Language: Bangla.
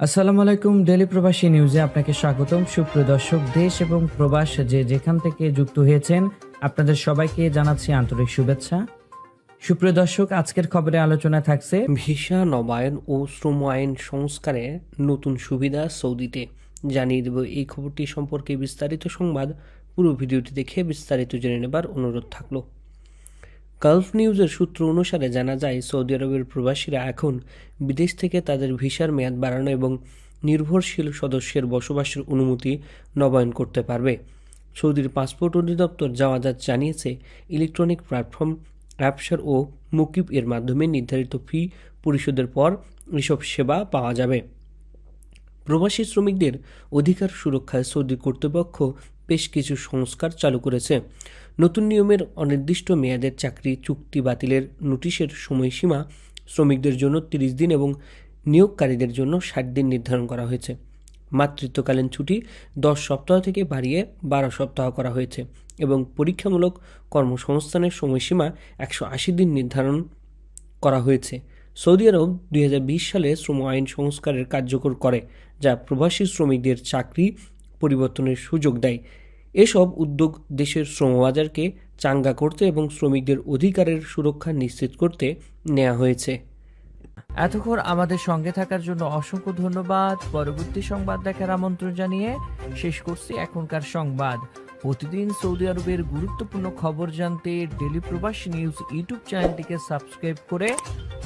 আসসালামু আলাইকুম ডেলি প্রবাসী নিউজে আপনাকে স্বাগতম। সুপ্রিয় দর্শক, দেশ এবং প্রবাস যে যেখান থেকে যুক্ত হয়েছেন, আপনাদের সবাইকে জানাচ্ছি আন্তরিক শুভেচ্ছা। সুপ্রিয় দর্শক, আজকের খবরে আলোচনা থাকছে ভিসা, নবায়ন ও শ্রম আইন সংস্কারে নতুন সুবিধা সৌদিতে। জানিয়ে দেব এই খবরটি সম্পর্কে বিস্তারিত সংবাদ। পুরো ভিডিওটি দেখে বিস্তারিত জেনে নেবার অনুরোধ থাকল। গালফ নিউজের সূত্র অনুসারে জানা যায়, সৌদি আরবের প্রবাসীরা এখন বিদেশ থেকে তাদের ভিসার মেয়াদ বাড়ানো এবং নির্ভরশীল সদস্যের বসবাসের অনুমতি নবায়ন করতে পারবে। সৌদির পাসপোর্ট অধিদপ্তর জাওয়াজাত জানিয়েছে, ইলেকট্রনিক প্ল্যাটফর্ম, অ্যাপসার ও মুকিব এর মাধ্যমে নির্ধারিত ফি পরিশোধের পর এসব সেবা পাওয়া যাবে। প্রবাসী শ্রমিকদের অধিকার সুরক্ষায় সৌদি কর্তৃপক্ষ বেশ কিছু সংস্কার চালু করেছে। নতুন নিয়মের অনির্দিষ্ট মেয়াদের চাকরি চুক্তি বাতিলের নোটিশের সময়সীমা শ্রমিকদের জন্য তিরিশ দিন এবং নিয়োগকারীদের জন্য ষাট দিন নির্ধারণ করা হয়েছে। মাতৃত্বকালীন ছুটি দশ সপ্তাহ থেকে বাড়িয়ে বারো সপ্তাহ করা হয়েছে এবং পরীক্ষামূলক কর্মসংস্থানের সময়সীমা একশো আশি দিন নির্ধারণ করা হয়েছে। সৌদি আরব দুই হাজার বিশ সালে শ্রম আইন সংস্কারের কার্যকর করে, যা প্রবাসী শ্রমিকদের চাকরি পরিবর্তনের সুযোগ দেয়। এসব উদ্যোগ দেশের শ্রমবাজারকে চাঙ্গা করতে এবং শ্রমিকদের অধিকারের সুরক্ষা নিশ্চিত করতে নেওয়া হয়েছে। এতক্ষণ আমাদের সঙ্গে থাকার জন্য অসংখ্য ধন্যবাদ। পরবর্তী সংবাদ দেখার আমন্ত্রণ জানিয়ে শেষ করছি এখনকার সংবাদ। প্রতিদিন সৌদি আরবের গুরুত্বপূর্ণ খবর জানতে ডেলি প্রবাসী নিউজ ইউটিউব চ্যানেলটিকে সাবস্ক্রাইব করে